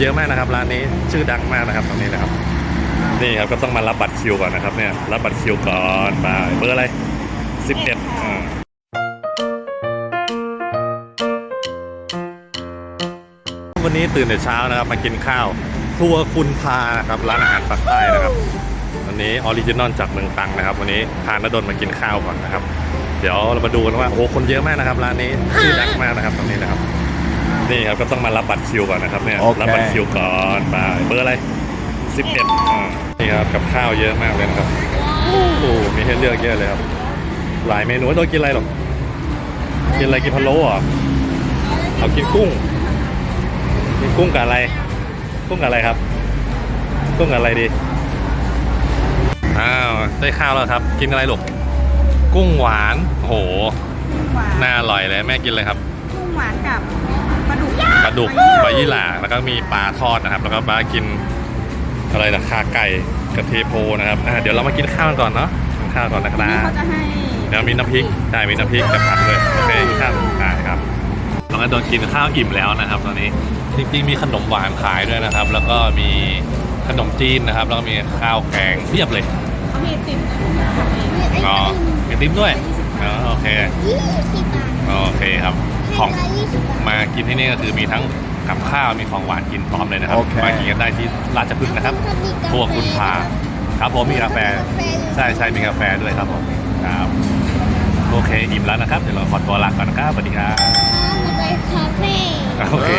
เยอะมากนะครับร้านนี้ชื่อดังมากนะครับตรงนี้นะครับ นี่ครับก็ต้องมารับบัตรคิวก่อนนะครับเนี่ยรับบัตรคิวก่อนไปเบอร์อะไรสิบเอ็ดวันนี้ตื่นแต่เช้านะครับมากินข้าวครัวคุณพานะครับร้านอาหารปากใต้นะครับวันนี้ออริจินอลจากเมืองตรังนะครับ วันนี้พานดนมากินข้าวก่อนนะครับ เดี๋ยวเรามาดูกันว่าโอ้คนเยอะมากนะครับร้านนี้ชื่อดังมากนะครับตรงนี้นะครับ นี่ครับก็ต้องมารับบัตรคิวก่อนนะครับเนี่ยโอเค รับบัตรคิวก่อนไปเบอร์อะไรสิบเอ็ดนี่ครับกับข้าวเยอะมากเลยนะครับโอ้โหมีให้เลือกเยอะเลยครับ หลายเมนูโดนกินอะไรหรอกินอะไรกินพะโล้เหรอเอากินกุ้งกินกุ้งกับอะไร กุ้งกับอะไรครับ กุ้งกับอะไรดีอ้าวได้ข้าวแล้วครับ กินอะไรลูกกุ้งหวานโอ้โหหวานน่าอร่อยเลยแม่กินเลยครับ กุ้งหวานกับ ปลาดุกปลาดุกปลายี่หร่าแล้วก็มีปลาทอดนะครับ แล้วก็ปลากินอะไรนะคาไก่กระเทโพนะครับอะเดี๋ยวเรามากินข้าวกันก่อนเนาะกินข้าวก่อนนะคนี่รับเขาจะให้เดี๋ยวมีน้ำพริกใช่มีน้ำพริกกับผักเลยโอเคกินข้าวได้ครับน้องอโดนกินข้าวอิ่มแล้วนะครับ ตอนนี้จริงๆมีขนมหวานขายด้วยนะครับ แล้วก็มีขนมจีนนะครับ แล้วก็มีข้าวแกงเพียบเลยเขามีติ่มอ๋อมีติ๊มด้วยอ๋อโอเค ยี่สิบบาทโอเคครับ ของให้ร้อยยี่สิบบาทมากินที่นี่ก็คือมีทั้งกับข้าวมีของหวานกินพร้อมเลยนะครับโอเคมากินกันได้ที่ราชพฤกษ์นะครับครัวคุณพาครับผมมีกาแฟใช่ใช่มีกาแฟด้วยครับผมครับโอเคอิ่มแล้วนะครับเดี๋ยวเราขอตัวลาก่อนนะครับสวัสดีครับมาไปคาเฟ่ โอเค